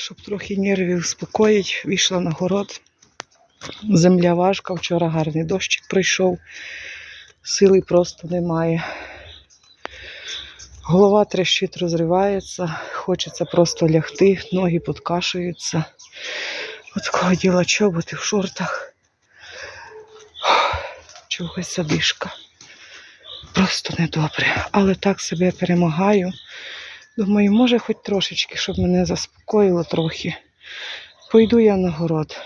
щоб трохи нервів успокоїти, вийшла на город. Земля важка, вчора гарний дощик прийшов, сили просто немає. Голова трещить, розривається, хочеться просто лягти, ноги подкашуються. От кого діла чоботи в шортах. Чогось задишка. Просто недобре. Але так себе перемагаю. Думаю, може хоч трошечки, щоб мене заспокоїло трохи. Пойду я на город.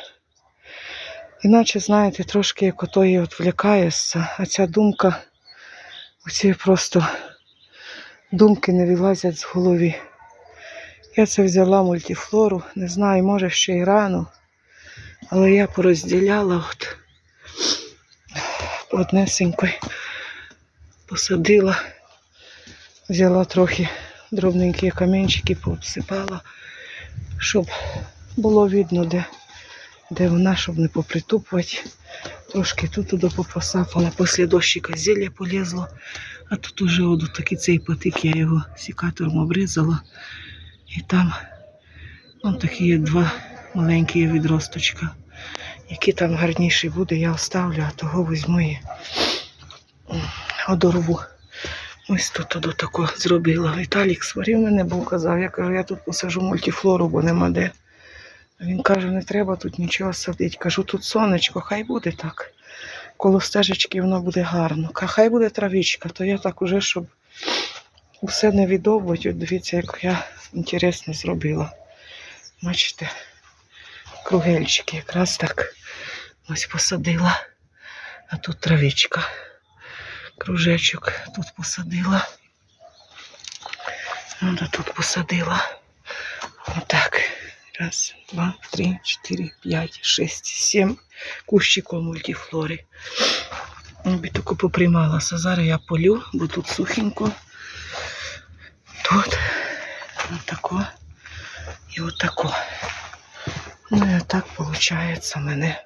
Іначе, знаєте, трошки як отої відвлікаєшся, а ця думка, оці просто думки не вилазять з голови. Я це взяла мультифлору, не знаю, може ще й рано, але я порозділяла от однесенько посадила, взяла трохи дробненькі камінчики, пообсипала, щоб було видно, де, де вона, щоб не попритупувати. Трошки тут туди попосапала, після дощика зілля полізло, а тут уже от такий цей потик, я його сікатором обрізала. І там он такі є два маленькі відросточка. Які там гарніші буде, я оставлю, а того візьму і одорву. Ось тут до тако зробила. Віталік сварив мене, бо казав, я кажу, я тут посажу мультифлору, бо нема де. Він каже, не треба тут нічого садити. Кажу, тут сонечко, хай буде так. Коло стежечки воно буде гарно. Хай буде травичка, то я так уже, щоб усе не відовувати. От дивіться, як я інтересно зробила. Бачите, кругельчики якраз так ось посадила. А тут травичка. Кружечок тут посадила. Ну, да тут посадила. Отак. Раз, два, три, чотири, п'ять, шесть, сім кущиків мультифлори. Би тільки поприймалася. Зараз я полю, бо тут сухенько. Тут отако і отако. Ну і так виходить мене.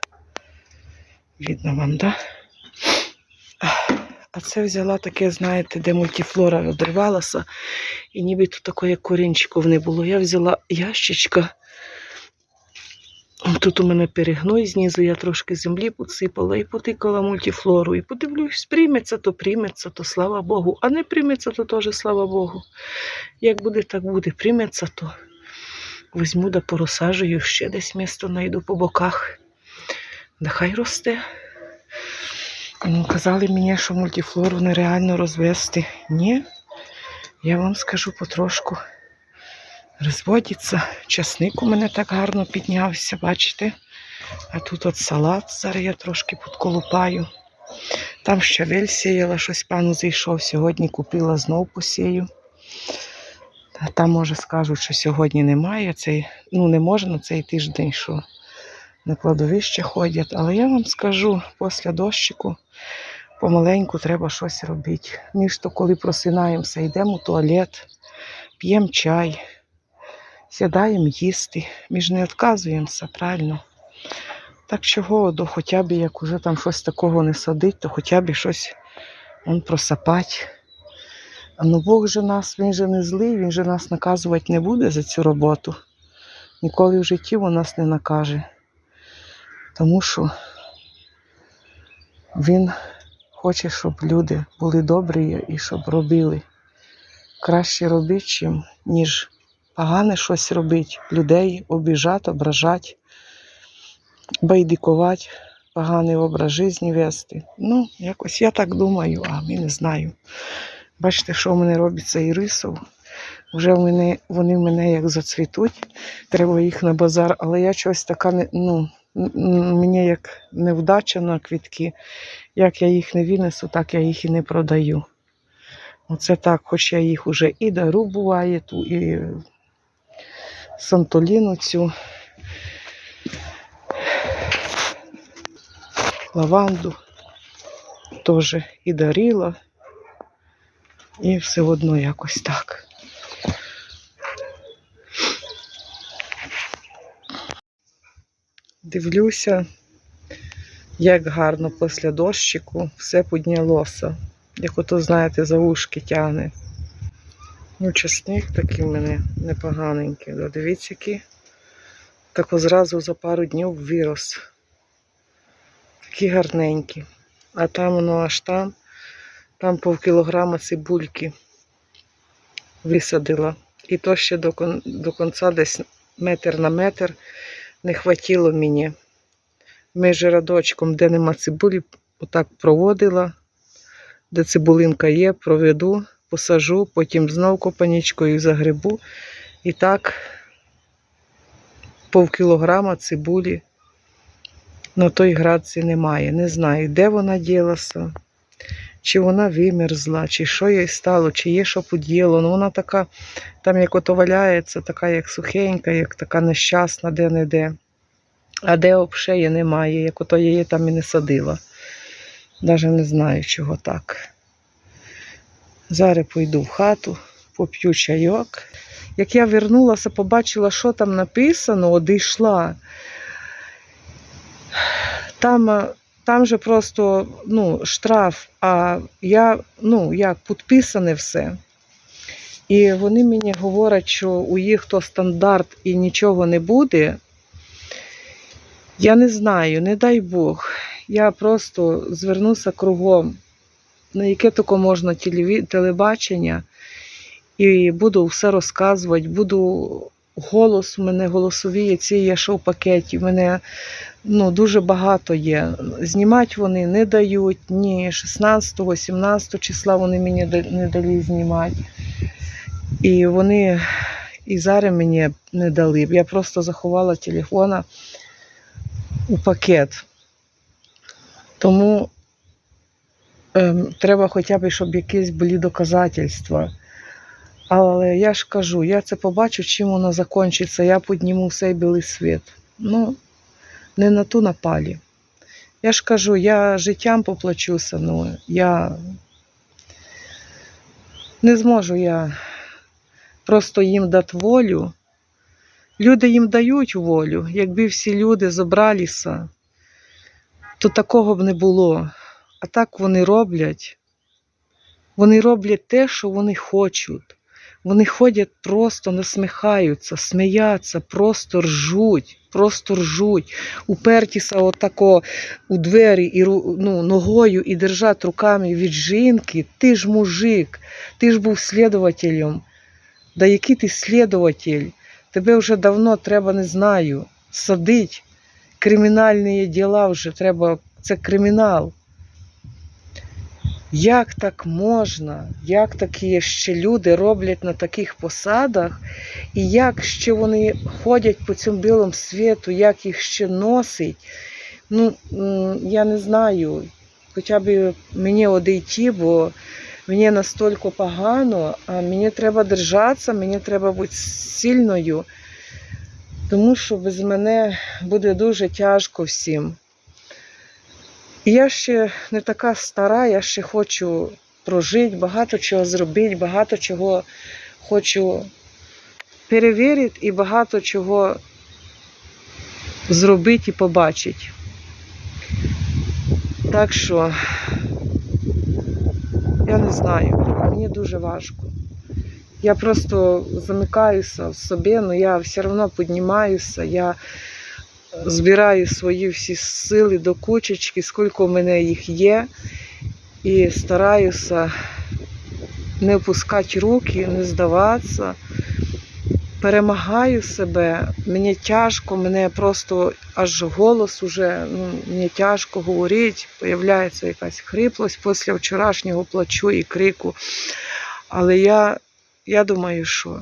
Видно вам, да? А це взяла таке, знаєте, де мультифлора одривалася, і ніби тут такої корінчиків не було. Я взяла ящичка. Тут у мене перегной знизу, я трошки землі підсипала і потикала мультифлору. І подивлюсь, прийметься, то прийметься, то слава Богу. А не прийметься, то теж слава Богу. Як буде, так буде. Прийметься, то візьму да порозсаджую, ще десь місто знайду по боках. Нехай росте. Ну, Казали мені, що мультифлору нереально розвести. Ні, я вам скажу потрошку. Розводиться. Часник у мене так гарно піднявся, бачите? А тут от салат, зараз я трошки подколупаю. Там щавель сіяла, щось пану зайшов. Сьогодні купила знов посію. Там, може, скажуть, що сьогодні немає. Цей, ну, не можна цей тиждень, що на кладовище ходять. Але я вам скажу, після дощику помаленьку треба щось робити. Між то, коли просинаємося, йдемо в туалет, п'ємо чай, сідаємо їсти. Ми ж не відказуємося, правильно? Так чого, до хоча б як уже там щось такого не садить, то хоча б щось он. А ну Бог же нас, він же не злий, він же нас наказувати не буде за цю роботу. Ніколи в житті він нас не накаже. Тому що він хоче, щоб люди були добрі і щоб робили. Краще робити, чим, ніж погане щось робити, людей обіжати, ображати, байдикувати, поганий образ життя вести. Ну, якось я так думаю, а ми не знаю. Бачите, що в мене робиться і рисов. Вже в мене, вони в мене як зацвітуть, треба їх на базар, але я щось така не, ну, мені як невдача на квітки. Як я їх не винесу, так я їх і не продаю. Оце так, хоч я їх уже і дару буває, ту, і сантоліну цю, лаванду теж і дарила. І все одно якось так. Дивлюся, як гарно після дощику все піднялося. Як ото, знаєте, за ушки тягне. Ну, чесник такий в мене непоганенький. Дивіться, який Так зразу за пару днів вирос. Такі гарненькі. А там воно аж там, там пів кілограма цибульки висадила. І то ще до, кон- до кінця десь метр на метр не хватило мені. Між рядочком, де нема цибулі, отак проводила, де цибулинка є, проведу, посажу, потім знов копанічкою загребу. І так пів кілограма цибулі на той градці немає. Не знаю, де вона ділася, чи вона вимерзла, чи що їй стало, чи є що поділо. Ну вона така, там як ото валяється, така як сухенька, як така нещасна, де-не-де. А де обшеї немає, як ото її там і не садила. Навіть не знаю, чого так. Зараз пойду в хату, поп'ю чайок. Як я вернулася, побачила, що там написано, одійшла. Там, там же просто ну, штраф, а я, ну, як підписане все. І вони мені говорять, що у їх то стандарт і нічого не буде. Я не знаю, не дай Бог. Я просто звернуся кругом, на яке тільки можна телебачення, і буду все розказувати, буду голос у мене голосові, ці є що в пакеті. У мене ну, дуже багато є. Знімати вони не дають, ні 16, 17 числа вони мені не дали знімати. І вони і зараз мені не дали. Я просто заховала телефона у пакет. Тому ем, треба хоча б, щоб якісь були доказательства. Але я ж кажу, я це побачу, чим воно закінчиться, я підніму все білий світ. Ну, не на ту напалі. Я ж кажу, я життям поплачуся, ну я не зможу я просто їм дати волю. Люди їм дають волю. Якби всі люди зібралися, то такого б не було. А так вони роблять. Вони роблять те, що вони хочуть. Вони ходять просто насміхаються, сміються, просто ржуть, просто ржуть, упертіся отако у двері і ну, ногою і держать руками від жінки. Ти ж мужик, ти ж був слідувателем. Да який ти слідуватель? Тебе вже давно треба, не знаю, садить. Кримінальні діла вже треба, це кримінал. Як так можна? Як такі ще люди роблять на таких посадах? І як ще вони ходять по цьому білому світу, як їх ще носить? Ну, я не знаю. Хоча б мені одійти, бо мені настільки погано, а мені треба держатися, мені треба бути сильною, тому що без мене буде дуже тяжко всім. Я ще не така стара, я ще хочу прожити, багато чого зробити, багато чого хочу перевірити і багато чого зробити і побачити. Так що я не знаю, мені дуже важко. Я просто замикаюся в собі, але я все одно піднімаюся, я збираю свої всі сили до кучечки, скільки в мене їх є, і стараюся не опускати руки, не здаватися. Перемагаю себе, мені тяжко, мене просто аж голос уже, ну, мені тяжко говорити, появляється якась хриплость після вчорашнього плачу і крику. Але я, я думаю, що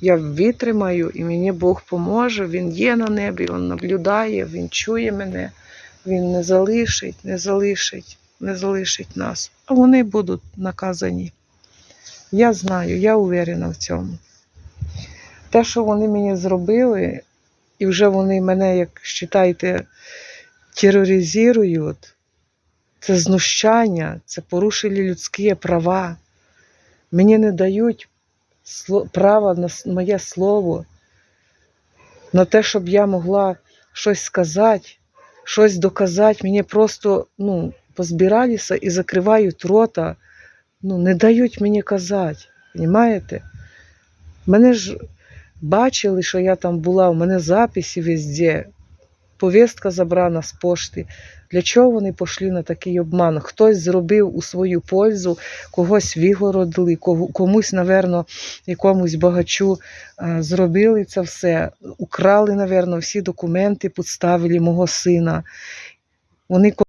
я витримаю і мені Бог поможе. Він є на небі, Він наблюдає, Він чує мене, Він не залишить, не залишить, не залишить нас. А вони будуть наказані. Я знаю, я уверена в цьому. Те, що вони мені зробили, і вже вони мене, як вважаєте, тероризують, це знущання, це порушили людські права. Мені не дають права на моє слово, на те, щоб я могла щось сказати, щось доказати. Мені просто ну, позбиралися і закривають рота, ну, не дають мені казати. Понимаєте? Мене ж бачили, що я там була, у мене записи везде, повістка забрана з пошти. Для чого вони пішли на такий обман? Хтось зробив у свою пользу, когось вигородили, комусь, наверно, якомусь багачу е, зробили це все, украли, наверно, всі документи, підставили мого сина. Вони